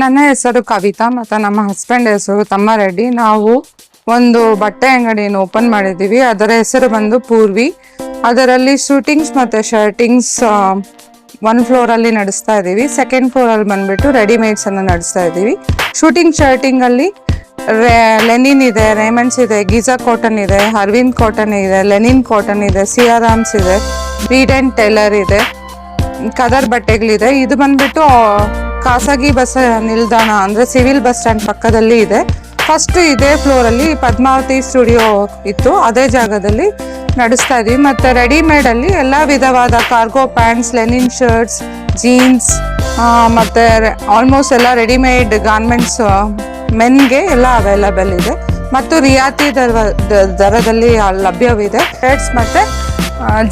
ನನ್ನ ಹೆಸರು ಕವಿತಾ ಮತ್ತು ನಮ್ಮ ಹಸ್ಬೆಂಡ್ ಹೆಸರು ತಮ್ಮ ರೆಡ್ಡಿ ನಾವು ಒಂದು ಬಟ್ಟೆ ಅಂಗಡಿಯನ್ನು ಓಪನ್ ಮಾಡಿದ್ದೀವಿ. ಅದರ ಹೆಸರು ಬಂದು ಪೂರ್ವಿ. ಅದರಲ್ಲಿ ಶೂಟಿಂಗ್ಸ್ ಮತ್ತು ಶರ್ಟಿಂಗ್ಸ್ ಒನ್ ಫ್ಲೋರಲ್ಲಿ ನಡೆಸ್ತಾ ಇದ್ದೀವಿ. ಸೆಕೆಂಡ್ ಫ್ಲೋರಲ್ಲಿ ಬಂದುಬಿಟ್ಟು ರೆಡಿಮೇಡ್ಸ್ ಅನ್ನು ನಡೆಸ್ತಾ ಇದ್ದೀವಿ. ಶೂಟಿಂಗ್ ಶರ್ಟಿಂಗ್ ಅಲ್ಲಿ ಲೆನಿನ್ ಇದೆ ರೇಮಂಡ್ಸ್ ಇದೆ ಗೀಜಾ ಕಾಟನ್ ಇದೆ ಅರವಿಂದ್ ಕಾಟನ್ ಇದೆ ಲೆನಿನ್ ಕಾಟನ್ ಇದೆ ಸಿಯಾರಾಮ್ಸ್ ಇದೆ ರೀಡ್ ಆ್ಯಂಡ್ ಟೈಲರ್ ಇದೆ ಕದರ್ ಬಟ್ಟೆಗಳಿದೆ. ಇದು ಬಂದ್ಬಿಟ್ಟು ಖಾಸಗಿ ಬಸ್ ನಿಲ್ದಾಣ ಅಂದರೆ ಸಿವಿಲ್ ಬಸ್ ಸ್ಟ್ಯಾಂಡ್ ಪಕ್ಕದಲ್ಲಿ ಇದೆ. ಫಸ್ಟ್ ಇದೇ ಫ್ಲೋರಲ್ಲಿ ಪದ್ಮಾವತಿ ಸ್ಟುಡಿಯೋ ಇತ್ತು. ಅದೇ ಜಾಗದಲ್ಲಿ ನಡೆಸ್ತಾ ಇದೀವಿ. ಮತ್ತು ರೆಡಿಮೇಡಲ್ಲಿ ಎಲ್ಲ ವಿಧವಾದ cargo pants linen shirts jeans ಮತ್ತು ಆಲ್ಮೋಸ್ಟ್ ಎಲ್ಲ ರೆಡಿಮೇಡ್ ಗಾರ್ಮೆಂಟ್ಸ್ ಮೆನ್ಗೆ ಎಲ್ಲ ಅವೈಲಬಲ್ ಇದೆ. ಮತ್ತು ರಿಯಾಯಿತಿ ದರ ದರದಲ್ಲಿ ಲಭ್ಯವಿದೆ. ಶರ್ಟ್ಸ್ ಮತ್ತು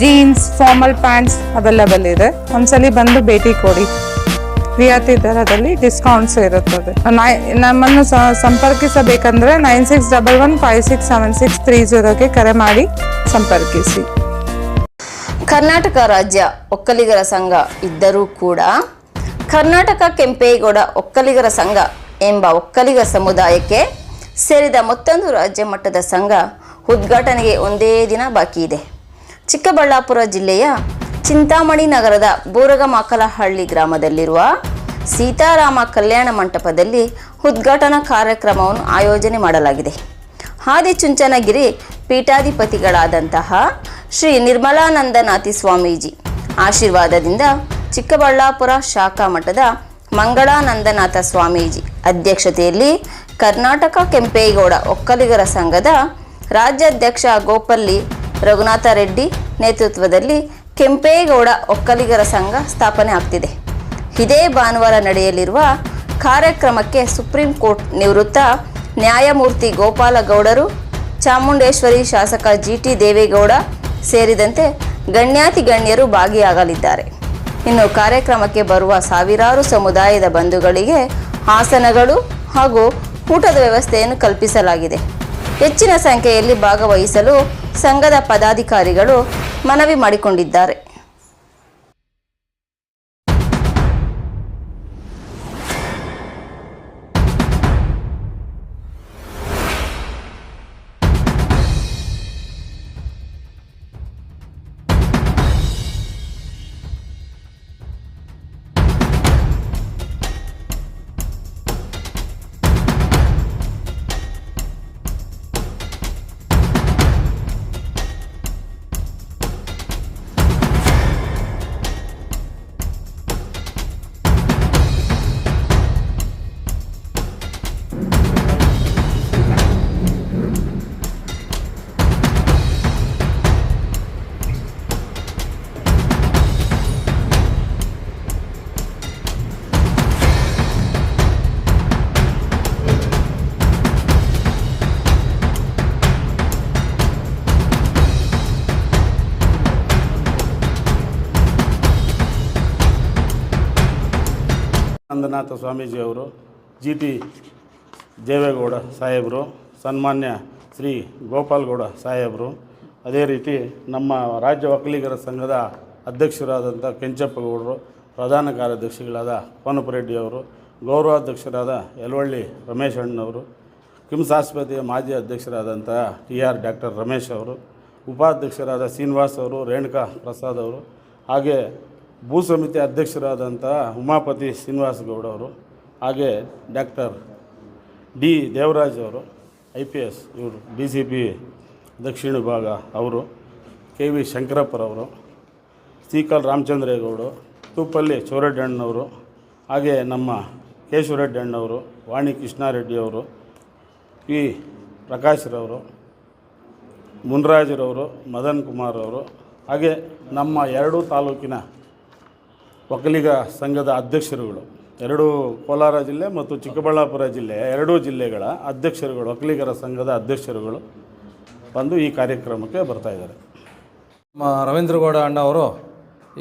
ಜೀನ್ಸ್ ಫಾರ್ಮಲ್ ಪ್ಯಾಂಟ್ಸ್ ಅವೈಲಬಲ್ ಇದೆ. ಒಂದ್ಸಲಿ ಬಂದು ಭೇಟಿ ಕೊಡಿ. ರಿಯಾಯಿತಿ ದರದಲ್ಲಿ ಡಿಸ್ಕೌಂಟ್ಸ್ ಇರುತ್ತದೆ. ನಮ್ಮನ್ನು ಸಂಪರ್ಕಿಸಬೇಕಂದ್ರೆ nine six double one five six seven six three ಜೀರೋಗೆ ಕರೆ ಮಾಡಿ ಸಂಪರ್ಕಿಸಿ. ಕರ್ನಾಟಕ ರಾಜ್ಯ ಒಕ್ಕಲಿಗರ ಸಂಘ ಇದ್ದರೂ ಕೂಡ ಕರ್ನಾಟಕ ಕೆಂಪೇಗೌಡ ಒಕ್ಕಲಿಗರ ಸಂಘ ಎಂಬ ಒಕ್ಕಲಿಗ ಸಮುದಾಯಕ್ಕೆ ಸೇರಿದ ಮತ್ತೊಂದು ರಾಜ್ಯ ಮಟ್ಟದ ಸಂಘ ಉದ್ಘಾಟನೆಗೆ ಒಂದೇ ದಿನ ಬಾಕಿ ಇದೆ. ಚಿಕ್ಕಬಳ್ಳಾಪುರ ಜಿಲ್ಲೆಯ ಚಿಂತಾಮಣಿ ನಗರದ ಬೂರಗಮಾಕಲಹಳ್ಳಿ ಗ್ರಾಮದಲ್ಲಿರುವ ಸೀತಾರಾಮ ಕಲ್ಯಾಣ ಮಂಟಪದಲ್ಲಿ ಉದ್ಘಾಟನಾ ಕಾರ್ಯಕ್ರಮವನ್ನು ಆಯೋಜನೆ ಮಾಡಲಾಗಿದೆ. ಆದಿಚುಂಚನಗಿರಿ ಪೀಠಾಧಿಪತಿಗಳಾದಂತಹ ಶ್ರೀ ನಿರ್ಮಲಾನಂದನಾಥಿ ಸ್ವಾಮೀಜಿ ಆಶೀರ್ವಾದದಿಂದ ಚಿಕ್ಕಬಳ್ಳಾಪುರ ಶಾಖಾ ಮಠದ ಮಂಗಳಾನಂದನಾಥ ಸ್ವಾಮೀಜಿ ಅಧ್ಯಕ್ಷತೆಯಲ್ಲಿ ಕರ್ನಾಟಕ ಕೆಂಪೇಗೌಡ ಒಕ್ಕಲಿಗರ ಸಂಘದ ರಾಜ್ಯಾಧ್ಯಕ್ಷ ಗೋಪಲ್ಲಿ ರಘುನಾಥ ರೆಡ್ಡಿ ನೇತೃತ್ವದಲ್ಲಿ ಕೆಂಪೇಗೌಡ ಒಕ್ಕಲಿಗರ ಸಂಘ ಸ್ಥಾಪನೆ ಆಗ್ತಿದೆ. ಇದೇ ಭಾನುವಾರ ನಡೆಯಲಿರುವ ಕಾರ್ಯಕ್ರಮಕ್ಕೆ ಸುಪ್ರೀಂ ಕೋರ್ಟ್ ನಿವೃತ್ತ ನ್ಯಾಯಮೂರ್ತಿ ಗೋಪಾಲಗೌಡರು, ಚಾಮುಂಡೇಶ್ವರಿ ಶಾಸಕ ಜಿ ಟಿ ದೇವೇಗೌಡ ಸೇರಿದಂತೆ ಗಣ್ಯಾತಿ ಗಣ್ಯರು ಭಾಗಿಯಾಗಲಿದ್ದಾರೆ. ಇನ್ನು ಕಾರ್ಯಕ್ರಮಕ್ಕೆ ಬರುವ ಸಾವಿರಾರು ಸಮುದಾಯದ ಬಂಧುಗಳಿಗೆ ಆಸನಗಳು ಹಾಗೂ ಊಟದ ವ್ಯವಸ್ಥೆಯನ್ನು ಕಲ್ಪಿಸಲಾಗಿದೆ. ಹೆಚ್ಚಿನ ಸಂಖ್ಯೆಯಲ್ಲಿ ಭಾಗವಹಿಸಲು ಸಂಘದ ಪದಾಧಿಕಾರಿಗಳು ಮನವಿ ಮಾಡಿಕೊಂಡಿದ್ದಾರೆ. ನಂದನಾಥ ಸ್ವಾಮೀಜಿಯವರು ಜಿ ಟಿ ದೇವೇಗೌಡ ಸಾಹೇಬರು, ಸನ್ಮಾನ್ಯ ಶ್ರೀ ಗೋಪಾಲ್ಗೌಡ ಸಾಹೇಬರು, ಅದೇ ರೀತಿ ನಮ್ಮ ರಾಜ್ಯ ಒಕ್ಕಲಿಗರ ಸಂಘದ ಅಧ್ಯಕ್ಷರಾದಂಥ ಕೆಂಚಪ್ಪಗೌಡರು, ಪ್ರಧಾನ ಕಾರ್ಯದರ್ಶಿಗಳಾದ ಕೋನಪರೆಡ್ಡಿಯವರು ಗೌರವಾಧ್ಯಕ್ಷರಾದ ಯಲವಳ್ಳಿ ರಮೇಶ್ ಅಣ್ಣವರು ಕಿಮ್ಸ್ ಆಸ್ಪತ್ರೆಯ ಮಾಜಿ ಅಧ್ಯಕ್ಷರಾದಂಥ ಟಿ ಆರ್ ಡಾಕ್ಟರ್ ರಮೇಶ್ ಅವರು, ಉಪಾಧ್ಯಕ್ಷರಾದ ಶ್ರೀನಿವಾಸ್ ಅವರು, ರೇಣುಕಾ ಪ್ರಸಾದ್ ಅವರು, ಹಾಗೆ ಭೂ ಸಮಿತಿ ಅಧ್ಯಕ್ಷರಾದಂಥ ಉಮಾಪತಿ ಶ್ರೀನಿವಾಸ ಗೌಡವರು ಹಾಗೆ ಡಾಕ್ಟರ್ ಡಿ ದೇವರಾಜ್ ಅವರು, ಐ ಪಿ ಎಸ್ ಇವರು ಡಿ ಸಿ ಪಿ ದಕ್ಷಿಣ ವಿಭಾಗ ಅವರು, ಕೆ ವಿ ಶಂಕರಪ್ಪರವರು ಸೀಕಲ್ ರಾಮಚಂದ್ರೇಗೌಡರು ತೂಪಲ್ಲಿ ಚೌರಡ್ಡಣ್ಣವರು, ಹಾಗೆ ನಮ್ಮ ಕೇಶವರೆಡ್ಡಣ್ಣವರು, ವಾಣಿ ಕೃಷ್ಣಾರೆಡ್ಡಿಯವರು, ಪಿ ಪ್ರಕಾಶ್ರವರು, ಮುನ್ರಾಜರವರು, ಮದನ್ ಕುಮಾರ್ ಅವರು ಹಾಗೆ ನಮ್ಮ ಎರಡೂ ತಾಲೂಕಿನ ಒಕ್ಕಲಿಗ ಸಂಘದ ಅಧ್ಯಕ್ಷರುಗಳು. ಎರಡೂ ಕೋಲಾರ ಜಿಲ್ಲೆ ಮತ್ತು ಚಿಕ್ಕಬಳ್ಳಾಪುರ ಜಿಲ್ಲೆ, ಎರಡೂ ಜಿಲ್ಲೆಗಳ ಅಧ್ಯಕ್ಷರುಗಳು, ಒಕ್ಕಲಿಗರ ಸಂಘದ ಅಧ್ಯಕ್ಷರುಗಳು ಬಂದು ಈ ಕಾರ್ಯಕ್ರಮಕ್ಕೆ ಬರ್ತಾ ಇದ್ದಾರೆ. ನಮ್ಮ ರವೀಂದ್ರಗೌಡ ಅಣ್ಣ ಅವರು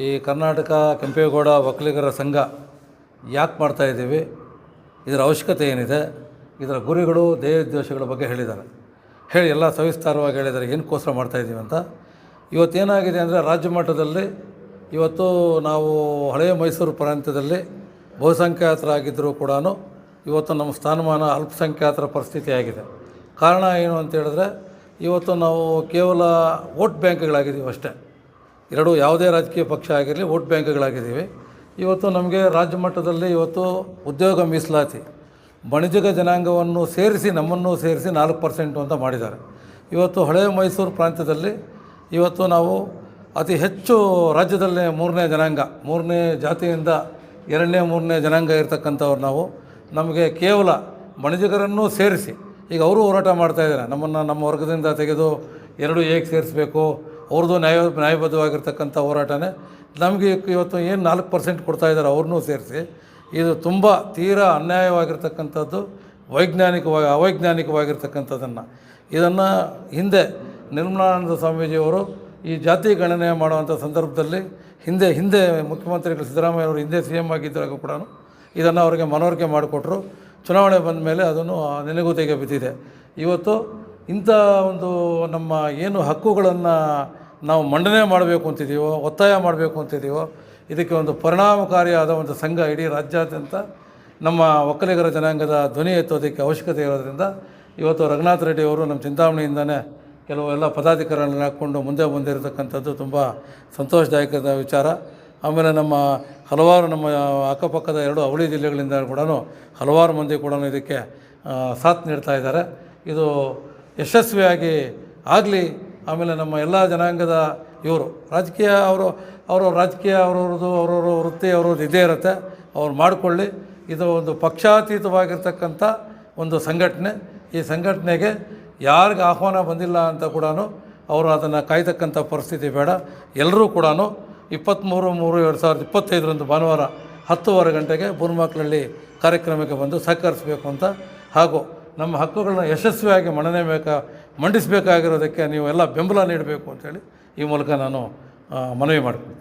ಈ ಕರ್ನಾಟಕ ಕೆಂಪೇಗೌಡ ಒಕ್ಕಲಿಗರ ಸಂಘ ಯಾಕೆ ಮಾಡ್ತಾ ಇದ್ದೀವಿ? ಇದರ ಅವಶ್ಯಕತೆ ಏನಿದೆ? ಇದರ ಗುರಿಗಳು, ಧ್ಯೇಯೋದ್ದೇಶಗಳ ಬಗ್ಗೆ ಹೇಳಿದ್ದಾರೆ. ಹೇಳಿ, ಎಲ್ಲ ಸವಿಸ್ತಾರವಾಗಿ ಹೇಳಿದ್ದಾರೆ ಏನಕ್ಕೋಸ್ಕರ ಮಾಡ್ತಾಯಿದ್ದೀವಿ ಅಂತ. ಇವತ್ತೇನಾಗಿದೆ ಅಂದರೆ ರಾಜ್ಯ ಮಟ್ಟದಲ್ಲಿ ಇವತ್ತು ನಾವು ಹಳೆಯ ಮೈಸೂರು ಪ್ರಾಂತ್ಯದಲ್ಲಿ ಬಹುಸಂಖ್ಯಾತರಾಗಿದ್ದರೂ ಕೂಡ ಇವತ್ತು ನಮ್ಮ ಸ್ಥಾನಮಾನ ಅಲ್ಪಸಂಖ್ಯಾತರ ಪರಿಸ್ಥಿತಿ ಆಗಿದೆ ಕಾರಣ ಏನು ಅಂತ ಹೇಳಿದ್ರೆ, ಇವತ್ತು ನಾವು ಕೇವಲ ವೋಟ್ ಬ್ಯಾಂಕ್ಗಳಾಗಿದ್ದೀವಿ ಅಷ್ಟೇ. ಎರಡು ಯಾವುದೇ ರಾಜಕೀಯ ಪಕ್ಷ ಆಗಿರಲಿ, ವೋಟ್ ಬ್ಯಾಂಕ್ಗಳಾಗಿದ್ದೀವಿ. ಇವತ್ತು ನಮಗೆ ರಾಜ್ಯ ಮಟ್ಟದಲ್ಲಿ ಇವತ್ತು ಉದ್ಯೋಗ ಮೀಸಲಾತಿ ಬಣಿಜಗ ಜನಾಂಗವನ್ನು ಸೇರಿಸಿ, ನಮ್ಮನ್ನು ಸೇರಿಸಿ ನಾಲ್ಕು ಪರ್ಸೆಂಟು ಅಂತ ಮಾಡಿದ್ದಾರೆ. ಇವತ್ತು ಹಳೆಯ ಮೈಸೂರು ಪ್ರಾಂತ್ಯದಲ್ಲಿ ಇವತ್ತು ನಾವು ಅತಿ ಹೆಚ್ಚು ರಾಜ್ಯದಲ್ಲೇ ಮೂರನೇ ಜನಾಂಗ, ಮೂರನೇ ಜಾತಿಯಿಂದ ಎರಡನೇ, ಮೂರನೇ ಜನಾಂಗ ಇರತಕ್ಕಂಥವ್ರು ನಾವು. ನಮಗೆ ಕೇವಲ ಬಣಜಿಗರನ್ನು ಸೇರಿಸಿ, ಈಗ ಅವರು ಹೋರಾಟ ಮಾಡ್ತಾಯಿದ್ದಾರೆ ನಮ್ಮನ್ನು ನಮ್ಮ ವರ್ಗದಿಂದ ತೆಗೆದು ಎರಡು ಹೇಗೆ ಸೇರಿಸಬೇಕು. ಅವ್ರದ್ದು ನ್ಯಾಯ, ನ್ಯಾಯಬದ್ಧವಾಗಿರ್ತಕ್ಕಂಥ ಹೋರಾಟನೇ. ನಮಗೆ ಇವತ್ತು ಏನು ನಾಲ್ಕು ಪರ್ಸೆಂಟ್ ಕೊಡ್ತಾ ಇದ್ದಾರೆ ಅವ್ರನ್ನೂ ಸೇರಿಸಿ. ಇದು ತುಂಬ ತೀರಾ ಅನ್ಯಾಯವಾಗಿರ್ತಕ್ಕಂಥದ್ದು, ವೈಜ್ಞಾನಿಕವಾಗಿ, ಅವೈಜ್ಞಾನಿಕವಾಗಿರ್ತಕ್ಕಂಥದ್ದನ್ನು. ಇದನ್ನು ಹಿಂದೆ ನಿರ್ಮಲಾನಂದ ಸ್ವಾಮೀಜಿಯವರು ಈ ಜಾತಿ ಗಣನೆ ಮಾಡುವಂಥ ಸಂದರ್ಭದಲ್ಲಿ ಹಿಂದೆ ಹಿಂದೆ ಮುಖ್ಯಮಂತ್ರಿಗಳು ಸಿದ್ದರಾಮಯ್ಯ ಅವರು ಹಿಂದೆ ಸಿ ಎಂ ಆಗಿದ್ದಾಗ ಕೂಡ ಇದನ್ನು ಅವರಿಗೆ ಮನವರಿಕೆ ಮಾಡಿಕೊಟ್ರು. ಚುನಾವಣೆ ಬಂದ ಮೇಲೆ ಅದನ್ನು ನೆನೆಗುದಿಗೆ ಬಿದ್ದಿದೆ. ಇವತ್ತು ಇಂಥ ಒಂದು ನಮ್ಮ ಏನು ಹಕ್ಕುಗಳನ್ನು ನಾವು ಮಂಡನೆ ಮಾಡಬೇಕು ಅಂತಿದ್ದೀವೋ ಒತ್ತಾಯ ಮಾಡಬೇಕು ಅಂತಿದ್ದೀವೋ ಇದಕ್ಕೆ ಒಂದು ಪರಿಣಾಮಕಾರಿಯಾದ ಒಂದು ಸಂಘ ಇಡೀ ರಾಜ್ಯಾದ್ಯಂತ ನಮ್ಮ ಒಕ್ಕಲಿಗರ ಜನಾಂಗದ ಧ್ವನಿ ಎತ್ತೋದಕ್ಕೆ ಅವಶ್ಯಕತೆ ಇರೋದರಿಂದ ಇವತ್ತು ರಘುನಾಥ್ ರೆಡ್ಡಿ ಅವರು ನಮ್ಮ ಚಿಂತಾಮಣಿಯಿಂದನೇ ಕೆಲವು ಎಲ್ಲ ಪದಾಧಿಕಾರಿಗಳನ್ನ ಹಾಕ್ಕೊಂಡು ಮುಂದೆ ಬಂದಿರತಕ್ಕಂಥದ್ದು ತುಂಬ ಸಂತೋಷದಾಯಕದ ವಿಚಾರ. ಆಮೇಲೆ ನಮ್ಮ ಹಲವಾರು ನಮ್ಮ ಅಕ್ಕಪಕ್ಕದ ಎರಡು ಅವಳಿ ಜಿಲ್ಲೆಗಳಿಂದ ಕೂಡ ಹಲವಾರು ಮಂದಿ ಕೂಡ ಇದಕ್ಕೆ ಸಾಥ್ ನೀಡ್ತಾ ಇದ್ದಾರೆ. ಇದು ಯಶಸ್ವಿಯಾಗಿ ಆಗಲಿ. ಆಮೇಲೆ ನಮ್ಮ ಎಲ್ಲ ಜನಾಂಗದ ಇವರು, ರಾಜಕೀಯ ಅವರು, ಅವರ ರಾಜಕೀಯ ಅವರವ್ರದ್ದು, ಅವರವ್ರ ವೃತ್ತಿ, ಅವ್ರವ್ರದ್ದು ಇದೇ ಇರುತ್ತೆ. ಅವ್ರು ಮಾಡಿಕೊಳ್ಳಿ. ಇದು ಒಂದು ಪಕ್ಷಾತೀತವಾಗಿರ್ತಕ್ಕಂಥ ಒಂದು ಸಂಘಟನೆ. ಈ ಸಂಘಟನೆಗೆ ಯಾರಿಗೆ ಆಹ್ವಾನ ಬಂದಿಲ್ಲ ಅಂತ ಕೂಡ ಅವರು ಅದನ್ನು ಕಾಯ್ತಕ್ಕಂಥ ಪರಿಸ್ಥಿತಿ ಬೇಡ. ಎಲ್ಲರೂ ಕೂಡ ಇಪ್ಪತ್ತ್ಮೂರು ಮೂರು, ಎರಡು ಸಾವಿರದ ಇಪ್ಪತ್ತೈದರಂದು ಭಾನುವಾರ ಹತ್ತುವರೆ ಗಂಟೆಗೆ ಬೂರ್ಮಕ್ಳಲ್ಲಿ ಕಾರ್ಯಕ್ರಮಕ್ಕೆ ಬಂದು ಸಹಕರಿಸಬೇಕು ಅಂತ. ಹಾಗೂ ನಮ್ಮ ಹಕ್ಕುಗಳನ್ನ ಯಶಸ್ವಿಯಾಗಿ ಮನ್ನಣೆ ಬೇಕಾ, ಮಂಡಿಸಬೇಕಾಗಿರೋದಕ್ಕೆ ನೀವು ಎಲ್ಲ ಬೆಂಬಲ ನೀಡಬೇಕು ಅಂತೇಳಿ ಈ ಮೂಲಕ ನಾನು ಮನವಿ ಮಾಡ್ತೀನಿ